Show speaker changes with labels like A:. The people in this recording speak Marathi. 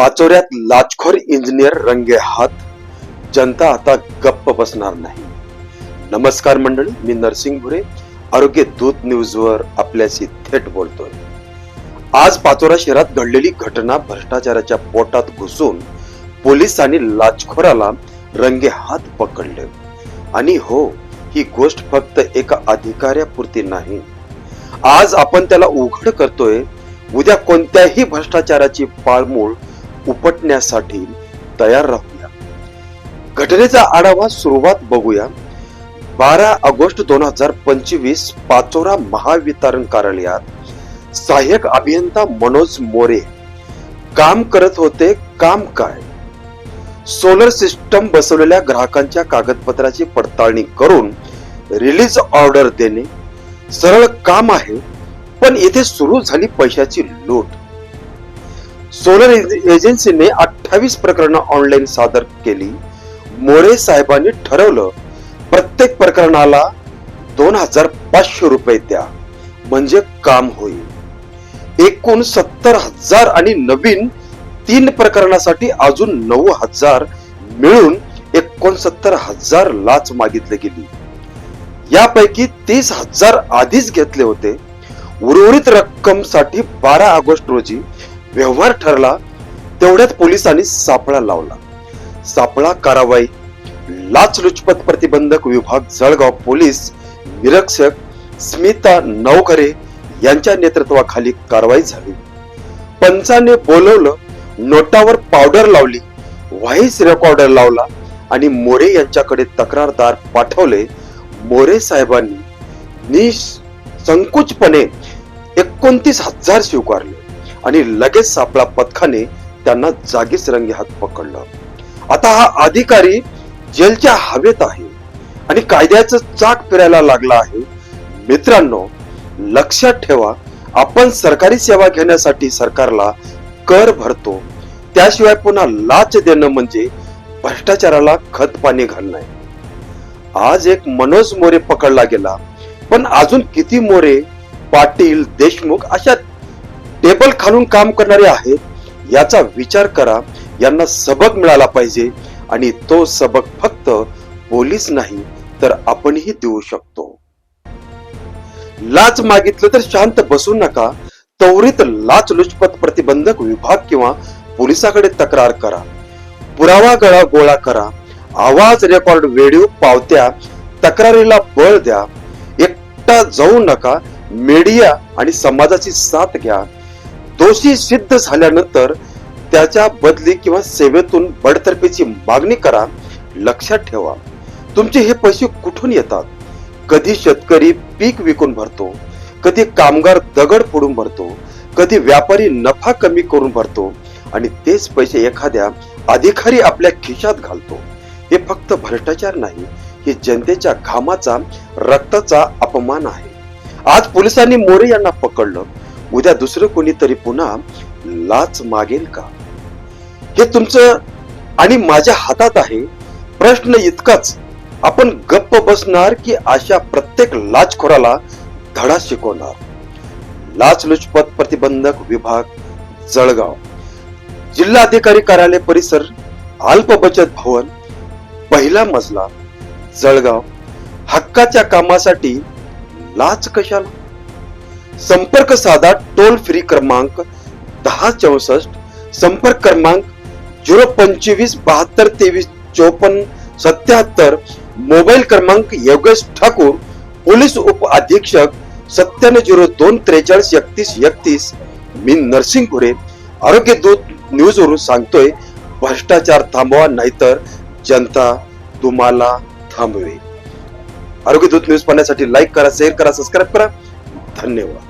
A: पाचोऱ्यात लाचखोर इंजिनियर रंगे हात. जनता आता गप्प बसणार नाही. नमस्कार मंडळी मी नरसिंग भुरे आरोग्य दूत न्यूज वर आपल्याशी थेट बोलतोय. आज पाचोरा शहरात घडलेली घटना भ्रष्टाचाराच्या पोटात घुसून पोलिसांनी लाचखोराला रंगे हात पकडले. आणि हो ही गोष्ट फक्त एका अधिकाऱ्यापुरती नाही. आज आपण त्याला उघड करतोय. उद्या कोणत्याही भ्रष्टाचाराची पाळमूळ उपटण्यासाठी तयार राहूया. घटनेचा आढावा सुरुवात बघूया. बारा ऑगस्ट दोन हजार पंचवीस पाचोरा महावितरण कार्यालयात सहाय्यक अभियंता मनोज मोरे काम करत होते काम काय? सोलर सिस्टम बसवलेल्या ग्राहकांच्या कागदपत्राची पडताळणी करून रिलीज ऑर्डर देणे सरळ काम आहे पण येथे सुरू झाली पैशाची लूट. सोलर एजन्सीने अठ्ठावीस प्रकरणं ऑनलाईन सादर केली. मोरे साहेबांनी ठरवलं प्रत्येक प्रकरणाला दोन हजार पाचशे रुपये द्या म्हणजे काम होईल. एकूण सत्तर हजार आणि नवीन तीन प्रकरणासाठी अजून नऊ हजार मिळून एकोणसत्तर हजार लाच मागितली गेली. यापैकी तीस हजार आधीच घेतले होते. उर्वरित रक्कमसाठी बारा ऑगस्ट रोजी व्यवहार ठरला तेवढ्यात पोलिसांनी सापळा लावला. सापळा कारवाई लाचलुचपत प्रतिबंधक विभाग जळगाव पोलीस निरीक्षक स्मिता नवखरे यांच्या नेतृत्वाखाली कारवाई झाली. पंचाने बोलवलं नोटावर पावडर लावली व्हाईस रेकॉर्डर लावला आणि मोरे यांच्याकडे तक्रारदार पाठवले. मोरे साहेबांनी निसंकुचपणे एकोणतीस हजार स्वीकारले. आणि लगेच सापळा पथकाने त्यांना जागीच रंगे हात पकडलं. आता हा अधिकारी जेलच्या हवेत आहे आणि कायद्याचं चाक फिरायला लागला आहे. मित्रांनो लक्षात ठेवा आपण सरकारी सेवा घेण्यासाठी सरकारला कर भरतो. त्याशिवाय पुन्हा लाच देणं म्हणजे भ्रष्टाचाराला खत पाणी घालणं. आज एक मनोज मोरे पकडला गेला. पण अजून किती मोरे? पाटील देशमुख अशा टेबल खालून काम करणारे आहेत याचा विचार करा यांना सबक मिळाला पाहिजे आणि तो सबक फक्त पोलीस नाही तर आपणही देऊ शकतो. लाच मागितलं तर शांत बसू नका त्वरित लाच लुचपत प्रतिबंधक विभाग किंवा पोलिसाकडे तक्रार करा. पुरावा गळा गोळा करा. आवाज रेकॉर्ड व्हिडिओ पावत्या तक्रारीला बळ द्या. एकटा जाऊ नका मीडिया आणि समाजाची साथ घ्या. दोषी सिद्ध झाल्यानंतर त्याच्या बदली किंवा सेवेतून बडतर्फीची मागणी करा लक्षात ठेवा. तुमचे हे पैसे कुठून येतात? कधी शेतकरी पीक विकून भरतो कधी कामगार दगड फोडून भरतो कधी व्यापारी नफा कमी करून भरतो आणि तेच पैसे एखाद्या अधिकारी आपल्या खिशात घालतो. हे फक्त भ्रष्टाचार नाही हे जनतेच्या घामाचा रक्ताचा अपमान आहे. आज पोलिसांनी मोरे यांना पकडलं. उद्या दुसरं कोणीतरी पुन्हा लाच मागेल का? हे तुमचं आणि माझ्या हातात आहे. प्रश्न इतकाच. आपण गप्प बसणार की अशा प्रत्येक लाचखोराला धडा शिकवणार. लाचलुचपत प्रतिबंधक विभाग जळगाव. जिल्हाधिकारी कार्यालय परिसर अल्प बचत भवन पहिला मजला जळगाव. हक्काच्या कामासाठी लाच कशाला? संपर्क साधा टोल फ्री क्रमांक दहा चौसष्ट. संपर्क क्रमांक झिरो पंचवीस बहात्तर तेवीस चोपन्न सत्याहत्तर. मोबाईल क्रमांक योगेश ठाकूर पोलीस उप अधीक्षक सत्त्याण्णव झिरो दोन त्रेचाळीस एकतीस एकतीस. मी नरसिंग पुरे आरोग्य दूत न्यूज वरून सांगतोय भ्रष्टाचार थांबवा नाहीतर जनता तुम्हाला थांबवे आरोग्य दूत न्यूज पाहण्यासाठी लाईक करा शेअर करा सबस्क्राईब करा. धन्यवाद.